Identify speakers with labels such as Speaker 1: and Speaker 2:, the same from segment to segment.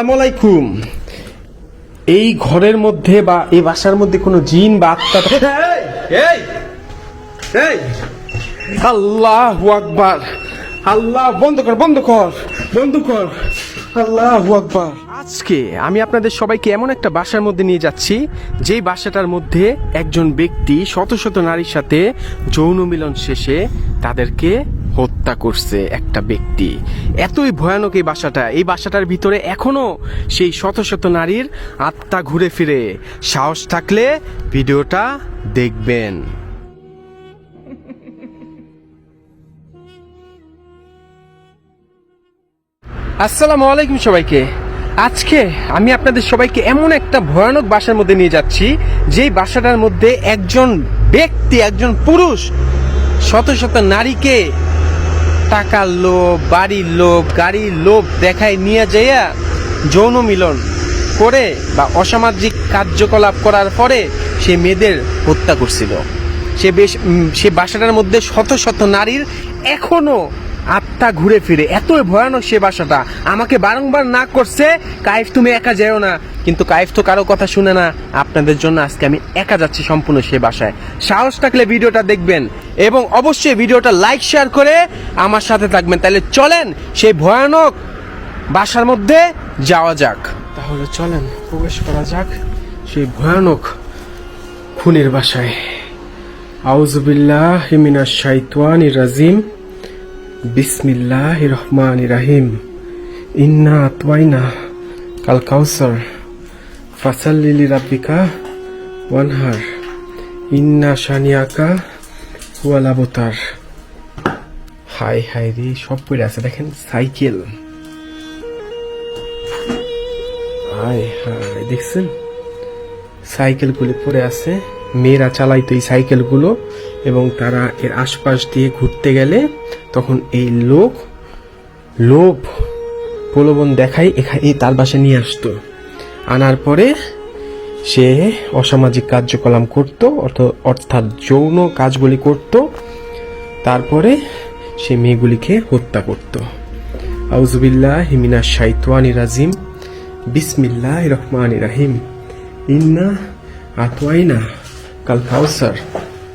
Speaker 1: আসসালামু আলাইকুম। এই ঘরের মধ্যে বা এই বাসার মধ্যে কোনো জিন বা আত্মা আল্লাহ আকবার। আল্লাহ বন্ধ কর বন্ধ কর বন্ধ কর। আল্লাহ আকবার। আজকে আমি আপনাদের সবাইকে এমন একটা বাসার মধ্যে নিয়ে যাচ্ছি যেই বাসাটার মধ্যে একজন ব্যক্তি শত শত নারীর সাথে যৌন মিলন শেষে তাদেরকে হত্যা করছে একটা ব্যক্তি। এতই ভয়ানক এই বাসাটা। এই বাসাটার ভিতরে এখনও সেই শত শত নারীর আত্মা ঘুরে ফিরে। সাহস থাকলে ভিডিওটা দেখবেন। আসসালামু আলাইকুম সবাইকে। আজকে আমি আপনাদের সবাইকে এমন একটা ভয়ানক বাসার মধ্যে নিয়ে যাচ্ছি, যেই বাসাটার মধ্যে একজন ব্যক্তি, একজন পুরুষ শত শত নারীকে টাকার লোভ, বাড়ির লোভ, গাড়ির লোভ দেখায় নিয়ে যাইয়া যৌন মিলন করে বা অসামাজিক কার্যকলাপ করার পরে সে মেয়েদের হত্যা করছিল। সে বেশ সে বাসাটার মধ্যে শত শত নারীর এখনও আত্মা ঘুরে ফিরে। এতই ভয়ানক সে বাসাটা। আমাকে বারংবার না করছে, কাইফ, তুমি একা যেও না। কিন্তু কাইফ তো কারও কথা শুনে না। আপনাদের জন্য আজকে আমি একা যাচ্ছি সম্পূর্ণ সে বাসায়। সাহস থাকলে ভিডিওটা দেখবেন এবং অবশ্যই ভিডিওটা লাইক, শেয়ার করে আমার সাথে থাকবেন। তাহলে চলেন সেই ভয়ানক বাসার মধ্যে যাওয়া যাক। তাহলে চলেন, প্রবেশ করা যাক সেই ভয়ানক খুনের বাসায়। আউজুবিল্লাহ হিমিনাশ শাইতানির রাজিম। বিসমিল্লাহ রহমান রাহিম। ইন্না আতওয়াইনা কাল কাউসার। ফাসাল্লিলি রাব্বিকা ওয়ানহার ইন্না শানিয়াকা হুয়াল আবতার হাই হাই রে, সব পড়ে আছে, দেখেন, সাইকেল। হাই হাই দেখছেন? সাইকেলগুলি পড়ে আছে। মেয়েরা চালাইতো এই সাইকেলগুলো এবং তারা এর আশপাশ দিয়ে ঘুরতে গেলে তখন এই লোক, লোভ, প্রলোভন দেখাই এখানে তার বাসা নিয়ে আসতো। আনার পরে সে অসামাজিক কার্যকলাপ করত, অর্থ- অর্থাৎ যৌন কাজগুলি করত। তারপরে সে মেয়েগুলিকে হত্যা করত। আউজুবিল্লাহ হিমিনা শাইতানি রাজিম। বিসমিল্লাহ রহমান রাহিম। ইন্না আতওয়াইনা কাল কাউসার।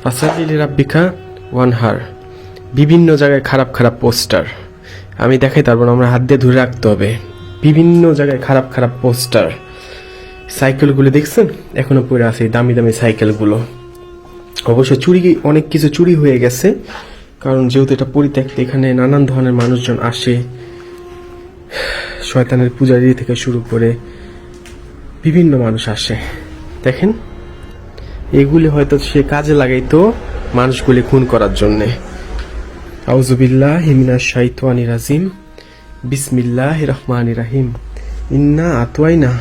Speaker 1: ফাসালিল রাব্বিকা ওয়ানহার। বিভিন্ন জায়গায় খারাপ খারাপ পোস্টার। আমি দেখাই, তারপর আমরা হাত দিয়ে ধরে রাখতে হবে। বিভিন্ন জায়গায় খারাপ খারাপ পোস্টার। সাইকেলগুলো দেখছেন? এখনও পড়ে আছে দামি দামি সাইকেলগুলো। অবশ্য চুরি, অনেক কিছু চুরি হয়ে গেছে, কারণ যেহেতু এটা পরিত্যক্ত, এখানে নানান ধরনের মানুষজন আসে, শয়তানের পূজারি থেকে শুরু করে বিভিন্ন মানুষ আসে। দেখেন, এগুলি হয়তো সে কাজে লাগাইতো মানুষগুলি খুন করার জন্যে। আউজুবিল্লাহ হিমিনা শাইতানি রাজিম। বিসমিল্লাহ রহমান রাহিম। ইন্না আতওয়াইনা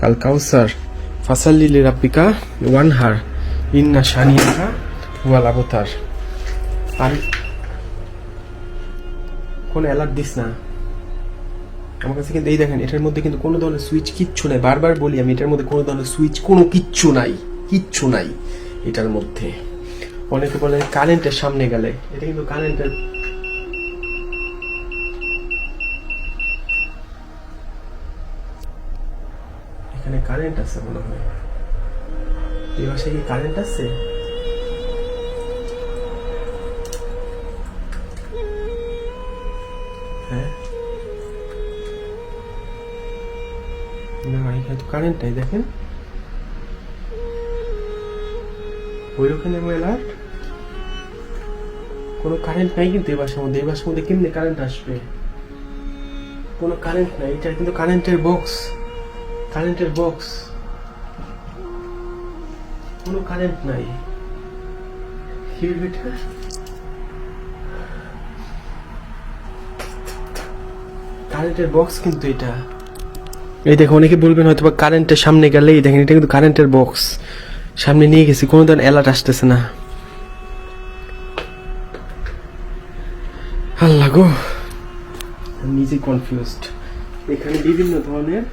Speaker 1: কাল কাউসার ফাসাল্লিল রাব্বিকা, ওয়ানহার, ইন্না শানিয়াকা ওয়াল আবতার। আর কোন অ্যালার্ট দিস না। আমার কাছে কিন্তু এই দেখেন, এটার মধ্যে কিন্তু কোনো ধরনের সুইচ কিচ্ছু নাই। বারবার বলি আমি, এটার মধ্যে কোনো ধরনের সুইচ কোনো কিচ্ছু নাই কিচ্ছু নাই এটার মধ্যে। অনেকে বলে কারেন্টের সামনে গেলে, এটা কিন্তু কারেন্টের এখানে কারেন্ট আছে মনে হয়। এই বাসায় কি কারেন্ট আছে? হ্যাঁ? না কারেন্ট নাই, দেখেন। ওই ওখানে অ্যালার্ট কোনো কারেন্ট নাই কিন্তু এই বাসার মধ্যে। এই বাসার মধ্যে কেমনে কারেন্ট আসবে? কোনো কারেন্ট নাই, এটা কিন্তু কারেন্টের বক্স কারেন্টের বক্স কোনো কারেন্ট নাই। কারেন্টের বক্স কিন্তু এটা। এই দেখো, অনেকে বলবেন হয়তো বা কারেন্টের সামনে গেলে এই দেখেন, এটা কিন্তু কারেন্টের বক্স সামনে নিয়ে গেছি কোনো ধরনের অ্যালার্ট আসতেছে না। আল্লাহ গো। নিজে কনফিউজড এখানে বিভিন্ন ধরনের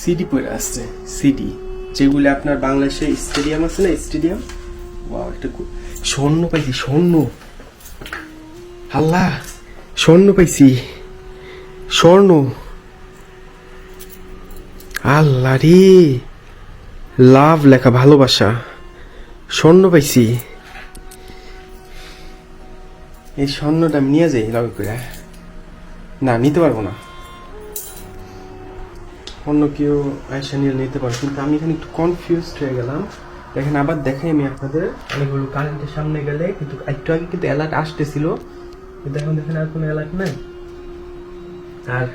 Speaker 1: সিডি পড়ে আসছে সিডি যেগুলো আপনার বাংলাদেশে স্টেডিয়াম আছে না, স্টেডিয়াম? একটা স্বর্ণ পাইছি, স্বর্ণ। আল্লাহ, স্বর্ণ পাইছি, স্বর্ণ। আল্লাহ রে, লাভ লেখা ভালোবাসা, স্বর্ণ পাইছি। এই স্বর্ণটা নিয়ে যাই লগে করে। না, নিতে পারব না। অন্য কেউ আয়সা নিয়ে নিতে পারে, কিন্তু আমি এখানে একটু কনফিউজড হয়ে গেলাম। দেখেন, আবার দেখাই আমি আপনাদের। অনেকগুলো কারেন্টের সামনে গেলে কিন্তু একটু আগে কিন্তু অ্যালার্ট আসতেছিল। কিন্তু এখন দেখেন আর কোনো অ্যালার্ট নাই। আর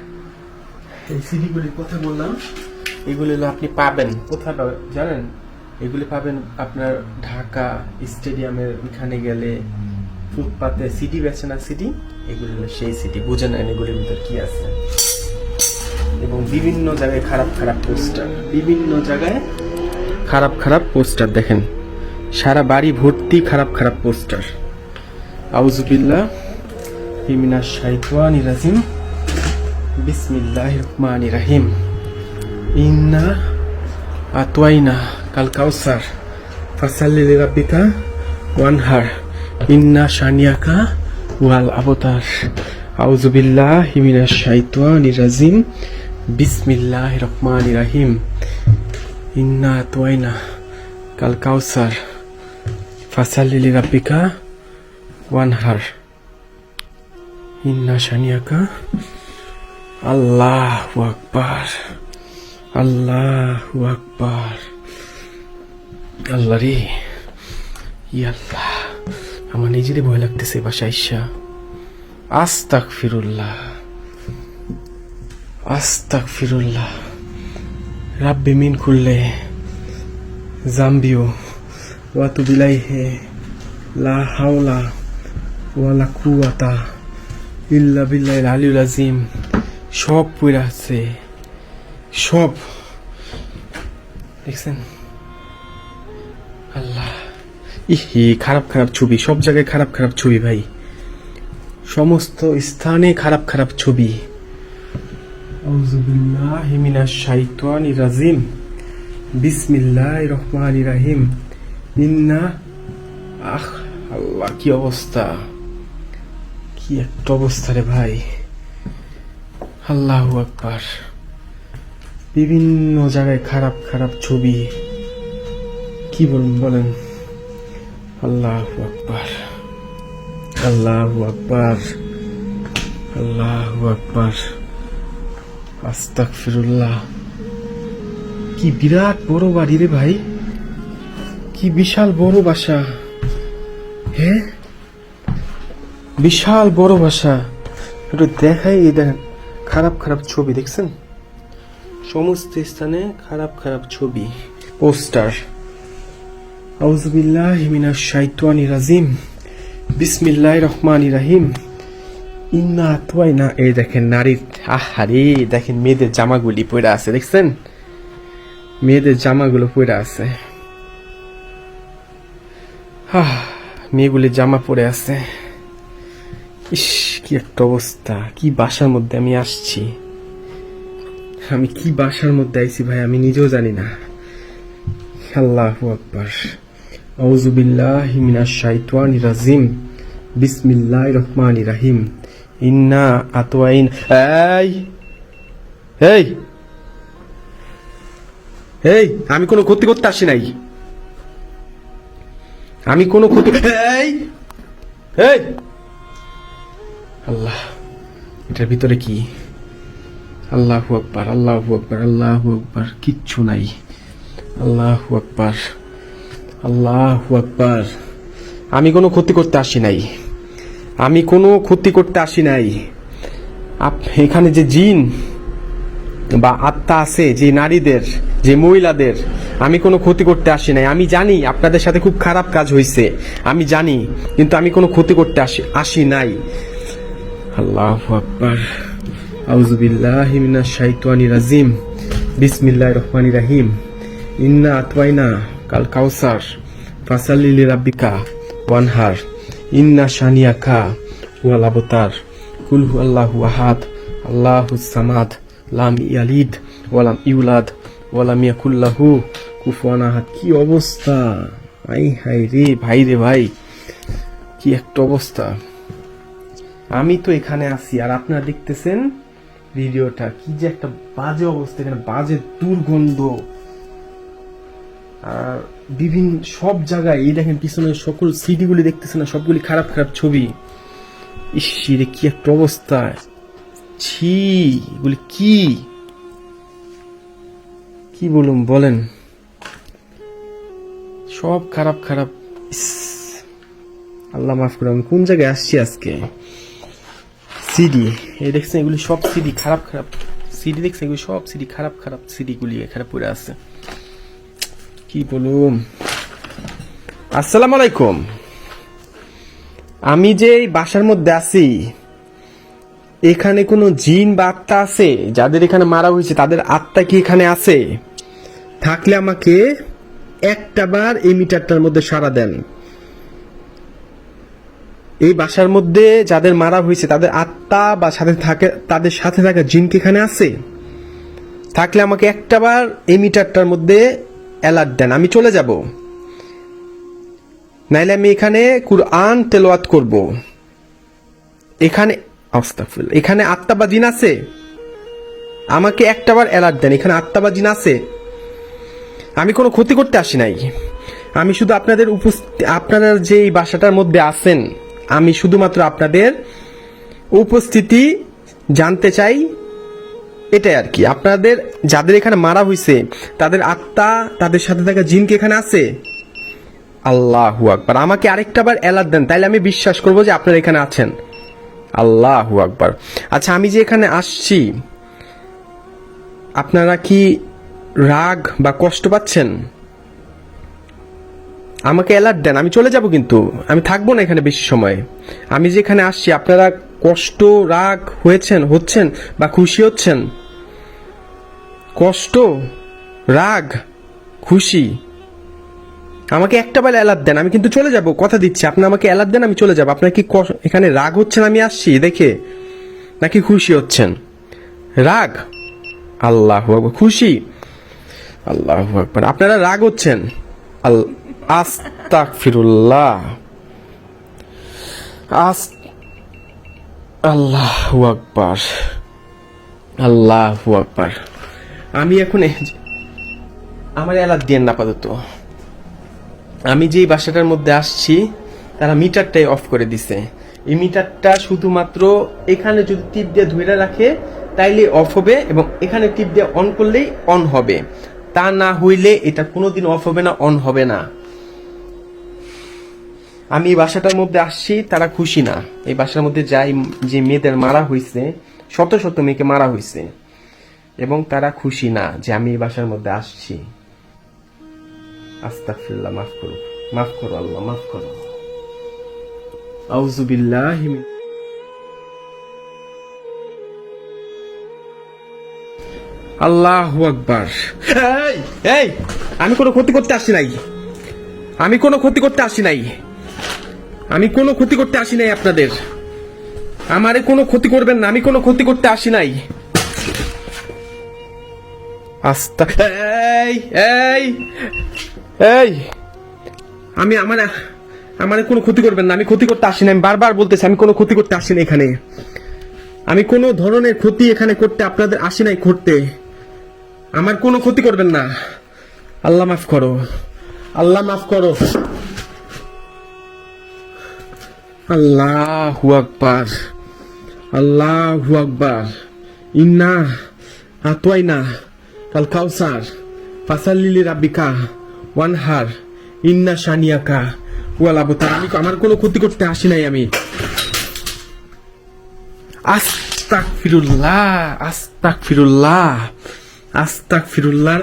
Speaker 1: এই সিডিগুলির কথা বললাম, এগুলি আপনি পাবেন কোথায় জানেন? এগুলি পাবেন আপনার ঢাকা স্টেডিয়ামের ওইখানে গেলে, ফুটপাতে সিডি বেছে না সিডি এগুলি হলো সেই সিডি বুঝে নেন এগুলির ভিতর কি আছে। এবং বিভিন্ন জায়গায় খারাপ খারাপ পোস্টার। বিভিন্ন জায়গায় খারাপ খারাপ পোস্টার, দেখেন। সারা বাড়ি ভর্তি খারাপ খারাপ পোস্টার। আউজুবিল্লা হিমিনা শাইতানি রাজিম। বিসমিল্লাহ রহমান রাহিম। ইন্না আতোয়াইনা কাল কাউসার। ফাসাল্লি লিরাব্বিকা ওয়ানহার। ইন্না শানিয়াকা ওয়াল আবতার। আউজুবিল্লাহ হিমিনা শাইতানি রাজিম। বিসমিল্লাহ রহমান রাহিম ইন্না আতওয়াইনা কাল ফাসাল্লি লিরাব্বিকা ওয়ানহার। ইন্না শানিয়াকা। আল্লাহ আকবার। আল্লাহ আকবার। আল্লাহ রে আল্লাহ। আমার নিজেরই ভয় লাগতেছে বাসা ইসা আস্তাক ফিরুল্লাহ আস্তাক ফিরুল্লাহ রাব্বি মিন খুললে জাম্বিও ওয়াতু বিলাই হে লা হাওলা ওয়ালা কুয়াতা ইল্লা বিল্লাহ আলিউল আজিম সব পড়ে আছে। সব। দেখছেন? আল্লাহ। ইহি খারাপ খারাপ ছবি, সব জায়গায় খারাপ খারাপ ছবি ভাই। সমস্ত স্থানে খারাপ খারাপ ছবি। রাজিম বিসমিল্লাহির রহমানির রহিম ইন্না আহ আল্লাহ কি অবস্থা? কি একটা অবস্থা রে ভাই। আল্লাহু আকবার। বিভিন্ন জায়গায় খারাপ খারাপ ছবি। কি বলুন, বলেন? আল্লাহু আকবার। আল্লাহু আকবার। আল্লাহু আকবার। কি বিরাট বড় বাড়ি রে ভাই। কি বিশাল বড় বাসা। হ্যাঁ বিশাল বড় বাসা। একটু দেখাই এই দেখেন, খারাপ খারাপ ছবি দেখছেন? সমস্ত স্থানে খারাপ খারাপ ছবি, পোস্টার। আউজুবিল্লাহ মিনাশ শাইতানির রাজিম। বিসমিল্লাহির রহমানির রহিম। ইন্না আতওয়াইনা, এই দেখেন নারীর আহারে, দেখেন মেয়েদের জামাগুলি পরে আছে, দেখছেন? মেয়েদের জামাগুলো পরে আছে। আহ মেয়েগুলির জামা পরে আছে। ইস, কি একটা অবস্থা, কি বাসার মধ্যে আমি আসছি। আমি কি বাসার মধ্যে আইছি ভাই, আমি নিজেও জানি না। আল্লাহু আকবার। আউযুবিল্লাহি মিনাশ শাইতানির রাজিম। বিসমিল্লাহির রহমানির রহিম। ইন্না আতওয়াইন এই এই এই আমি কোনো ক্ষতি করতে আসি নাই। আমি কোনো ক্ষতি এই এই আল্লাহ, এটার ভিতরে কি? আল্লাহু আকবার আল্লাহু আকবার আল্লাহু আকবার, কিচ্ছু নাই। আল্লাহু আকবার আল্লাহু আকবার। আমি কোনো ক্ষতি করতে আসি নাই। আমি কোনো ক্ষতি করতে আসি নাই। এখানে যে জিন বা আত্মা আছে, যে নারীদের, যে মহিলাদের, আমি কোনো ক্ষতি করতে আসি নাই। আমি জানি আপনাদের সাথে খুব খারাপ কাজ হয়েছে আমি জানি, কিন্তু আমি কোনো ক্ষতি করতে আসি আসি নাই। আল্লাহ আকবার। আউজুবিল্লাহি মিনাশ শাইতানির রাজিম। বিসমিল্লাহির রহমানির রহিম। ইন্না আতওয়াইনা কাল কাউসার। ফাসাল্লি লিরাব্বিকা ওয়ানহার। ইন্না শানিয়াকা ওয়াল আবতার কুল হু আল্লাহু আহাদ, আল্লাহু সামাদ, লাম ইয়ালিদ ওয়ালাম ইউলাদ ওয়ালাম ইয়াকুল্লাহু কুফুয়ান আহাদ, কি অবস্থা? আই হাই রে, ভাই রে ভাই, কি একটা অবস্থা। আমি তো এখানে আছি, আর আপনারা দেখতেছেন ভিডিওটা, কি যে একটা বাজে অবস্থা, এখানে বাজে দুর্গন্ধ। বিভিন্ন সব জায়গায়, এই দেখেন পিছনে সকল সিডিগুলি দেখতেছে না, সবগুলি খারাপ খারাপ ছবি। ইস রে কি একটা অবস্থা। ছি, এগুলি কি? কি বলুন, বলেন। সব খারাপ খারাপ। আল্লাহ মাফ করে, আমি কোন জায়গায় আসছি আজকে? সিডি, এই দেখছেন এগুলি সব সিডি, খারাপ খারাপ সিডি দেখছেন এগুলি সব সিডি, খারাপ খারাপ সিডিগুলি এখানে পড়ে আছে। কি বলুম আসসালামু আলাইকুম আমি যে এই বাসার মধ্যে আছি, এখানে কোনো জিন বা আত্মা আছে? যাদের এখানে মারা হয়েছে, তাদের আত্মা কি এখানে আছে? থাকলে আমাকে একটা বার এই মিটারটার মধ্যে সাড়া দেন। এই বাসার মধ্যে যাদের মারা হয়েছে, তাদের আত্মা বা সাথে থাকে, তাদের সাথে থাকা জিন কি এখানে আছে? থাকলে আমাকে একটা বার এই মিটারটার মধ্যে অ্যালার্ট দেন, আমি চলে যাব। নাইলে আমি এখানে কুরআন তেলাওয়াত করব। এখানে, আস্তাগফিরুল্লাহ, এখানে আত্মা আছে? আমাকে একটা বার অ্যালার্ট দেন, এখানে আত্মা আছে? আমি কোনো ক্ষতি করতে আসি নাই। আমি শুধু আপনাদের উপস্থিতি আপনারা যে এই বাসাটার মধ্যে আছেন, আমি শুধুমাত্র আপনাদের উপস্থিতি জানতে চাই। এটাই আর কি। আপনাদের, যাদের এখানে মারা হয়েছে তাদের আত্মা, তাদের সাথে থাকা জিন কি এখানে আছে? আল্লাহু আকবার। আমাকে আরেকটা বার অ্যালার্ট দেন, তাইলে আমি বিশ্বাস করব যে আপনারা এখানে আছেন। আল্লাহ আকবার। আচ্ছা আমি যে এখানে আসছি, আপনারা কি রাগ বা কষ্ট পাচ্ছেন? আমাকে অ্যালার্ট দেন, আমি চলে যাব কিন্তু। আমি থাকব না এখানে বেশি সময়। আমি যেখানে আসছি, আপনারা কষ্ট, রাগ হয়েছেন, হচ্ছেন বা খুশি হচ্ছেন? কষ্ট, রাগ, খুশি। আমাকে একটা বেলা অ্যালার্ট দেন, আমি কিন্তু চলে যাব, কথা দিচ্ছি। আপনি আমাকে অ্যালার্ট দেন, আমি চলে যাব। আপনার কি এখানে রাগ হচ্ছেন আমি আসছি? দেখে। নাকি খুশি হচ্ছেন? রাগ? আল্লাহ খুশি? আল্লাহ আকবার। আপনারা রাগ হচ্ছেন? আল আস্তাক ফিরুল্লাহ আস, আল্লাহ আকবার। আল্লাহ আকবার। আমি এখন আমার এলাদ দিয়ে না আপাতত। আমি যেই বাসাটার মধ্যে আসছি, তারা মিটারটাই অফ করে দিছে। এই মিটারটা শুধুমাত্র এখানে যদি টিপ দিয়ে ধরে রাখে, তাইলে অফ হবে এবং এখানে টিপ দিয়ে অন করলেই অন হবে। তা না হইলে এটা কোনোদিন অফ হবে না অন হবে না। আমি এই বাসাটার মধ্যে আসছি, তারা খুশি না। এই বাসার মধ্যে যাই যে মেয়েদের মারা হয়েছে শত শত মেয়েকে মারা হয়েছে এবং তারা খুশি না যে আমি এই বাসার মধ্যে আসছি। আস্তাগফিরুল্লাহ, মাফ করো। মাফ করো আল্লাহ, মাফ করো। আউযু বিল্লাহি মিন আল্লাহু আকবার। এই এই, আমি কোনো ক্ষতি করতে আসি নাই। আমি কোনো ক্ষতি করতে আসি নাই। আমি কোনো ক্ষতি করতে আসি নাই আপনাদের। আমারে কোনো ক্ষতি করবেন না, আমি কোনো ক্ষতি করতে আসি নাই। আস্তা এই এই এই। আমি আমার আমার কোনো ক্ষতি করবেন না, আমি ক্ষতি করতে আসি না আমি বারবার বলতেছি, আমি কোনো ক্ষতি করতে আসি না এখানে। আমি কোনো ধরনের ক্ষতি এখানে করতে আপনাদের আসি নাই করতে। আমার কোনো ক্ষতি করবেন না। আল্লাহ মাফ করো। আল্লাহ মাফ করো। আল্লাহু আকবার। আল্লাহু আকবার। ইন্না আতওয়াইনা। কাল কাউসার ফাসাল্লিলি রাব্বিকা ওয়ানহার ইন্না শানিয়াকা ওয়াল আবতার আমি আমার কোনো ক্ষতি করতে আসি নাই আমি। আস্তাক ফিরুল্লাহ আস্তাক ফিরুল্লাহ আস্তাক ফিরুল্লাহ!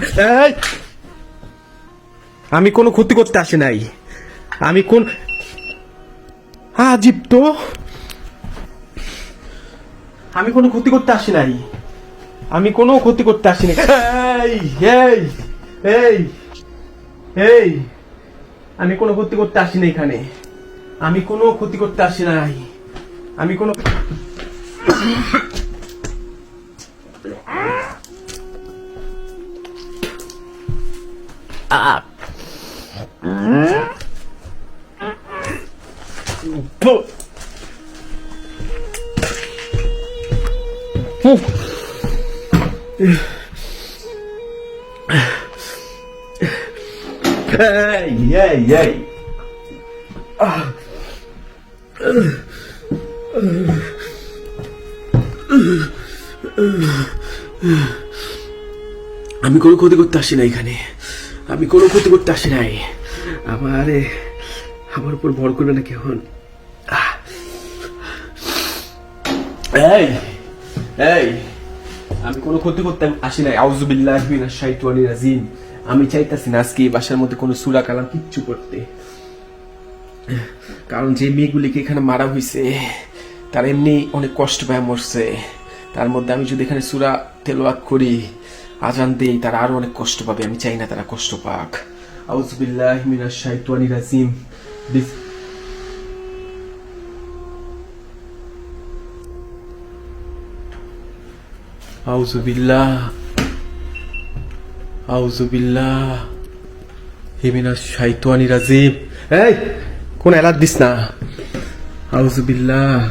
Speaker 1: আমি কোনো ক্ষতি করতে আসি নাই। আমি কোন আজীব তো? আমি কোনো ক্ষতি করতে আসি নাই। আমি কোনো ক্ষতি করতে আসি নাই এই এই এই এই আমি কোনো ক্ষতি করতে আসি না এখানে। আমি কোনো ক্ষতি করতে আসি নাই। আমি কোনো Puh. এই এই এই আমি কোনো ক্ষতি করতে আসি না এখানে। আমি কোনো ক্ষতি করতে আসি নাই। আমারে আমার উপর ভর করবে না কেমন এই এই আমি কোনো ক্ষতি করতে আসি নাই। আউজুবিল্লাহ শাইতানির রাজিম। আমি চাইতাছি না আজকে এই বাসার মধ্যে কোনো সুরা কালাম কিচ্ছু করতে কারণ যে মেয়েগুলিকে এখানে মারা হয়েছে তার এমনি অনেক কষ্ট পায় মরছে। তার মধ্যে আমি যদি এখানে সুরা তেলোয়াত করি, আজান দেই, তারা আরও অনেক কষ্ট পাবে। আমি চাই না তারা কষ্ট পাক। আউজুবিল্লাহ মিনাশ শাইতানির রাজিম। বিস- আউজুবিল্লাহ আউজুবিল্লাহ হিমিনাশ শাইতানি রাজিম। এই, কোন এলাদ দিস না। আউজুবিল্লাহ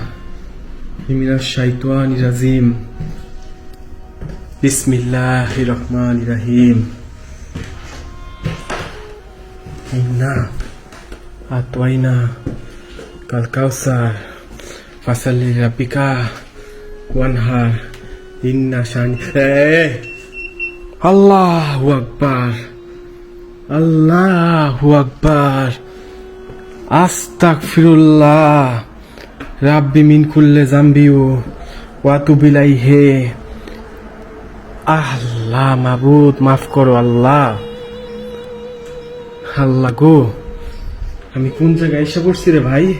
Speaker 1: হিমিনাশ শাইতানি রাজিম। বিসমিল্লাহ রহমান রাহিম। ইন্না আতওয়াইনা কাল কাউসার। ফাসালি রাব্বিকা ওয়ানহার। ইন্না শানি আল্লাহু আকবার আল্লাহু আকবার আস্তাগফিরুল্লাহ রাব্বি মিন কুল্লে জাম্বিউ ওয়া তুবিলাই হে আল্লাহ মাবুদ মাফ করো আল্লাহ আল্লাহ গো, আমি কোন জায়গায় এসে পড়ছি রে ভাই?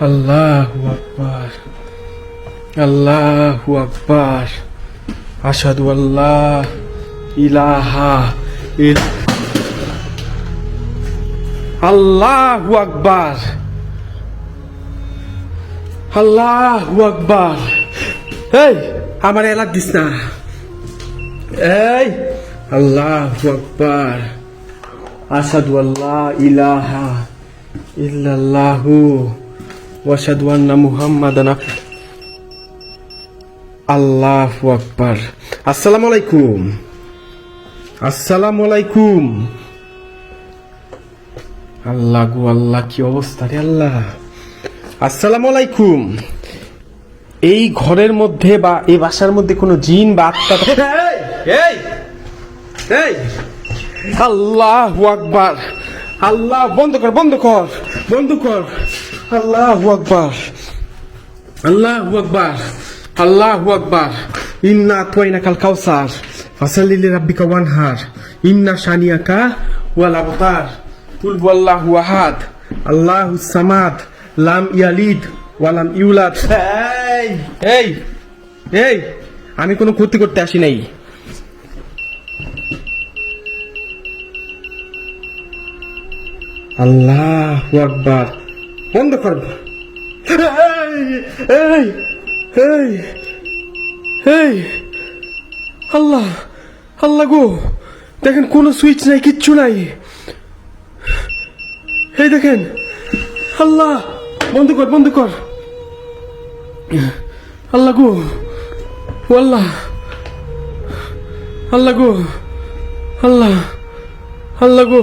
Speaker 1: আল্লাহু আকবার। আল্লাহু আকবার। আশহাদু আল্লাহ ইলাহা ইল। আল্লাহু আকবার। আল্লাহু আকবার। এই, আমার এলাক দিস না। এই, আল্লাহু আকবার। আশহাদু আল্লাহ ইলাহা ইল্লাল্লাহু। ওয়া আশহাদু আন্না মুহাম্মাদান আল্লাহু আকবার। আসসালামু আলাইকুম। আসসালামু আলাইকুম। আল্লাহ গো আল্লাহ কি অবস্থা রে আল্লাহ। আসসালামু আলাইকুম। এই ঘরের মধ্যে বা এই বাসার মধ্যে কোনো জিন বা আত্মা এই এই। আল্লাহু আকবার। আল্লাহ বন্ধ কর বন্ধ কর বন্ধ কর। আল্লাহু আকবার। আল্লাহু আকবার। আল্লাহু আকবার। ইন্না আতওয়াইনা কাল কাউসার ফাসাল্লি লিরাব্বিকা ওয়ানহার। ইন্না শানিয়াকা ওয়াল আবতার। কুল ওয়াল্লাহু আহাদ। আল্লাহু সামাদ লাম ইয়ালিদ ওয়ালাম ইউলাদ। এই এই এই আমি কোনো ক্ষতি করতে আসি নাই। আল্লাহু আকবার। বন্ধ কর। এই এই। এই এই আল্লাহ আল্লাহ গো, দেখেন কোনো সুইচ নাই, কিচ্ছু নাই। এই দেখেন, আল্লাহ, বন্ধ কর বন্ধ কর। আল্লাহ গো, ও আল্লাহ আল্লাহ গো, আল্লাহ আল্লাহ গো।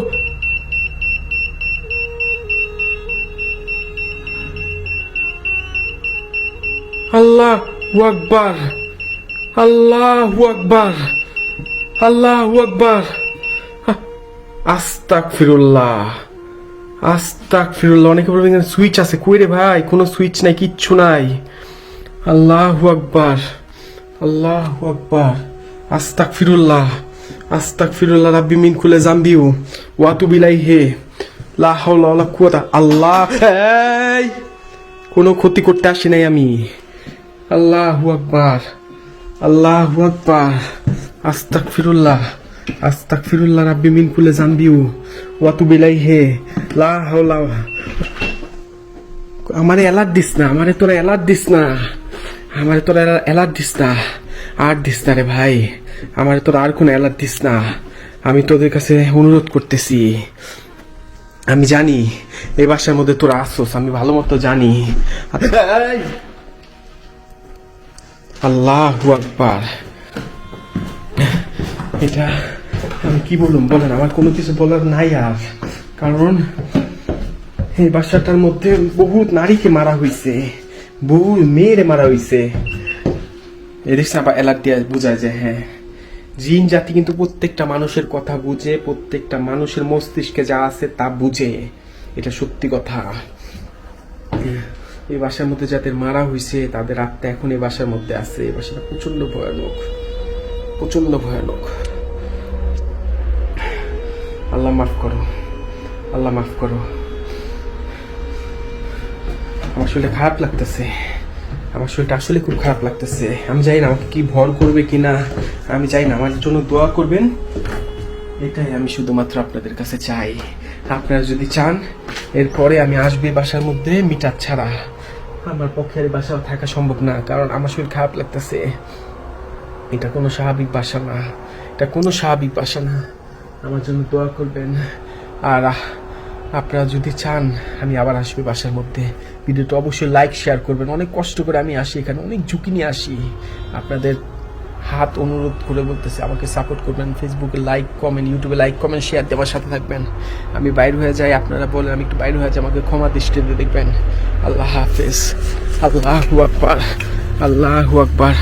Speaker 1: আল্লাহ আকবার আল্লাহ আকবার আল্লাহ আকবার আস্তাক ফিরুল্লাহ আস্তাক ফিরুল্লাহ অনেকে বলবেন সুইচ আছে। কই রে ভাই? কোনো সুইচ নাই, কিচ্ছু নাই। আল্লাহ আকবার আল্লাহ আকবার আস্তাক ফিরুল্লাহ আস্তাক ফিরুল্লাহ রাব্বি মিন খুলে জাম্বিউ ওয়াতু বিলাই হে লা হাওলা ওয়ালা কুওয়াতা আল্লাহ কোনো ক্ষতি করতে আসি নাই আমি। আল্লাহু আকবার আল্লাহু আকবার আস্তাক ফিরুল্লাহ আস্তাক ফিরুল্লাহ রাব্বি মিন কুলে জানবিউ ওয়াতু বিলাই হে লা হাওলা আমারে এলার্ট দিস না, আমারে তোরা এলার্ট দিস না, আমারে তোরা এলার্ট দিস না, আর দিস না রে ভাই, আমারে তোরা আর কোনো এলার্ট দিস না, আমি তোদের কাছে অনুরোধ করতেছি, আমি জানি, এই বাসার মধ্যে তোরা আসছোস আমি ভালো মতো জানি। আল্লাহু আকবার। এটা আমি কি বলুম বলেন, আমার কোনো কিছু বলার নাই আর। কারণ এই বাসাটার মধ্যে বহুত নারীকে মারা হইছে বহু মেয়েরে মারা হইছে। এদিক আবার অ্যালার্ট বোঝায় যে হ্যাঁ জিন জাতি কিন্তু প্রত্যেকটা মানুষের কথা বুঝে, প্রত্যেকটা মানুষের মস্তিষ্কে যা আছে তা বুঝে। এটা সত্যি কথা। এই বাসার মধ্যে যাদের মারা হয়েছে তাদের আত্মা এখন এই বাসার মধ্যে আছে। এই বাসাটা প্রচণ্ড ভয়ানক। প্রচণ্ড ভয়ানক। আল্লাহ মাফ করো। আল্লাহ মাফ করো। আমার শরীরটা খারাপ লাগতেছে। আমার শরীরটা আসলে খুব খারাপ লাগতেছে। আমি জানি না আমাকে কি ভর করবে কিনা আমি চাই না, আমার জন্য দোয়া করবেন। এটাই আমি শুধুমাত্র আপনাদের কাছে চাই। আপনারা যদি চান, এরপরে আমি আসবে বাসার মধ্যে মিটার ছাড়া। আমার পক্ষে আর বাসায় থাকা সম্ভব না, কারণ আমার শরীর খারাপ লাগতেছে। এটা কোনো স্বাভাবিক বাসা না, এটা কোনো স্বাভাবিক বাসা না। আমার জন্য দোয়া করবেন। আর আপনারা যদি চান, আমি আবার আসবে বাসার মধ্যে। ভিডিওটা অবশ্যই লাইক শেয়ার করবেন। অনেক কষ্ট করে আমি আসি এখানে, অনেক ঝুঁকি নিয়ে আসি। আপনাদের হাত অনুরোধ করে বলতেছে, আমাকে সাপোর্ট করবেন। ফেসবুকে লাইক কমেন্ট ইউটিউবে লাইক কমেন্ট শেয়ার দেওয়ার সাথে থাকবেন। আমি বাইর হয়ে যাই, আপনারা বলেন, আমি একটু বাইর হয়ে যাই, আমাকে ক্ষমা দিয়ে দেখবেন। আল্লাহ হাফেজ। আল্লাহ আকবার। আল্লাহ আকবার।